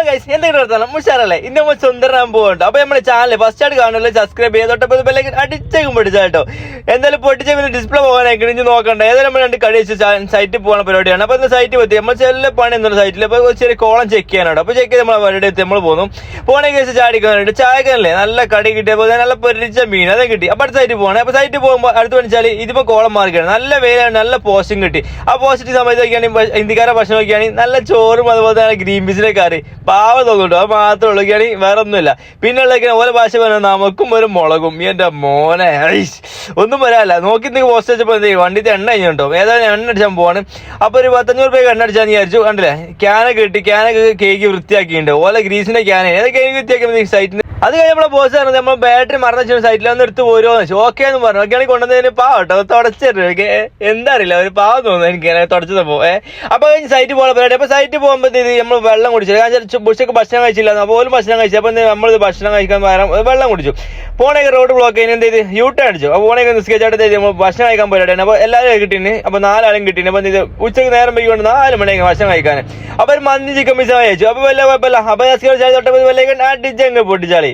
Hello guys എന്തെങ്കിലും നടത്താം മുഷാറല്ലേ ഇന്ന് നമ്മൾ സുന്ദരനാൻ പോകുന്നുണ്ട് അപ്പൊ നമ്മുടെ ചാനൽ ഫസ്റ്റ് ആയിട്ട് കാണുമല്ലോ സബ്സ്ക്രൈബ് ചെയ്തോട്ടെ ബെല്ലേക്ക് അടിച്ചേക്കും പിടിച്ചാ കേട്ടോ. എന്തായാലും പൊട്ടിച്ച പിന്നെ ഡിസ്പ്ലേ പോകാനായിട്ട് ഇനി നോക്കണ്ട. ഏതായാലും നമ്മൾ രണ്ട് കഴിച്ച് സൈറ്റിൽ പോകുന്ന പരിപാടിയാണ്. അപ്പൊ ഇന്ന് സൈറ്റ് പറ്റി നമ്മൾ ചെല്ല പണി എന്നുള്ള സൈറ്റിൽ അപ്പൊ ചെറിയ കോളം ചെക്ക് ചെയ്യാനുണ്ട് അപ്പൊ ചെക്ക് ചെയ്ത് നമ്മൾ പരിപാടി എത്തി നമ്മൾ പോകുന്നു പോണേ കേസ് ചാടിക്കാനുണ്ട്. ചായക്കല്ലേ? നല്ല കടി കിട്ടിയപ്പോൾ നല്ല പൊരിച്ച മീൻ. അതേ കിട്ടി. അപ്പൊ അടുത്ത സൈറ്റിൽ പോകണേ അപ്പൊ സൈറ്റിൽ പോകുമ്പോൾ അടുത്ത് വെച്ചാൽ ഇതിപ്പോ കോളം മാർക്കാണ് നല്ല വെയിലാണ്. നല്ല പോസ്റ്റും കിട്ടി. ആ പോസ്റ്റിംഗ് സമയത്ത് നോക്കിയാണെങ്കിൽ ഇന്ത്യക്കാരെ ഭക്ഷണം നോക്കിയാണെങ്കിൽ നല്ല ചോറും അതുപോലെ തന്നെ ഗ്രീൻ പീസിലെ കറി പാവ തോന്നുന്നുണ്ടോ. അത് മാത്രമേ ഉള്ളൂ. കേണി വേറെ ഒന്നുമില്ല പിന്നെ ഉള്ളതൊക്കെ ഓരോ ഭാഷ പറഞ്ഞാൽ നമുക്കും ഒരു മുളകും. എന്റെ മോനെ. ഒന്നും പറയാല്ല നോക്കി നീ പോസ്റ്റ് വെച്ചപ്പോൾ എന്ത് ചെയ്യും? വണ്ടിത്തെ എണ്ണ കഴിഞ്ഞുണ്ടോ ഏതായാലും എണ്ണ അടിച്ചാൽ പോവാണ്. അപ്പൊ ഒരു പത്തഞ്ഞൂറ് രൂപയ്ക്ക് എണ്ണ അടിച്ചാൽ വിചാരിച്ചു കണ്ടില്ലേ? ക്യാനൊക്കെ കിട്ടി ക്യാനൊക്കെ കേക്ക് വൃത്തിയാക്കിയിട്ടുണ്ട്. ഓല ഗ്രീസിന്റെ ക്യാൻ ഏതൊക്കെ കേക്ക് വൃത്തിയാക്കി സൈറ്റിന് അത് കഴിഞ്ഞപ്പോൾ ബോസ് പറഞ്ഞു നമ്മൾ ബാറ്ററി മറന്നു സൈറ്റിൽ ഒന്ന് എടുത്ത് പോരുമോ എന്ന് വെച്ചു. ഓക്കെ എന്ന് പറഞ്ഞു. ആണെങ്കിൽ കൊണ്ടുവന്നതിന് പാവട്ടോ തുടച്ചിട്ട് എന്താ അറിയില്ല ഒരു പാവം തോന്നുന്നു എനിക്ക് തുടച്ചത് തുടച്ചതപ്പോ ഏഹ് അപ്പൊ കഴിഞ്ഞ് സൈറ്റ് പോകാൻ പറ്റും അപ്പൊ സൈറ്റ് പോകുമ്പോഴത്തേക്ക് നമ്മൾ വെള്ളം കുടിച്ചു ഉച്ചയ്ക്ക് ഭക്ഷണം കഴിച്ചില്ല. പോലും ഭക്ഷണം കഴിച്ചു അപ്പം നമ്മൾ ഭക്ഷണം കഴിക്കാൻ പകരം വെള്ളം കുടിച്ചു. പോണേക്ക് റോഡ് ബ്ലോക്ക് ചെയ്യുന്ന എന്ത് ചെയ്ത്? യൂ ടേൺ അടിച്ചു. അപ്പോൾ പോണേക്ക് നിസ്കരിച്ചായിട്ട് നമ്മൾ ഭക്ഷണം കഴിക്കാൻ പോരാട്ടെ അപ്പോൾ എല്ലാവരും കിട്ടീന്. അപ്പോൾ നാലാളും കിട്ടീന്. അപ്പോൾ എന്ത് ചെയ്ത്? ഉച്ചയ്ക്ക് നേരം പോയിക്കൊണ്ട് നാല് മണിക്ക് ഭക്ഷണം കഴിക്കാൻ അപ്പോൾ ഒരു മന്തി ചിക്കൻ പിസ കഴിച്ചു അപ്പോൾ വല്ല കുഴപ്പമില്ല. അപ്പോൾ തൊട്ടപ്പോൾ വല്ല അടിച്ചങ്ങ് പൊട്ടിച്ചാളി.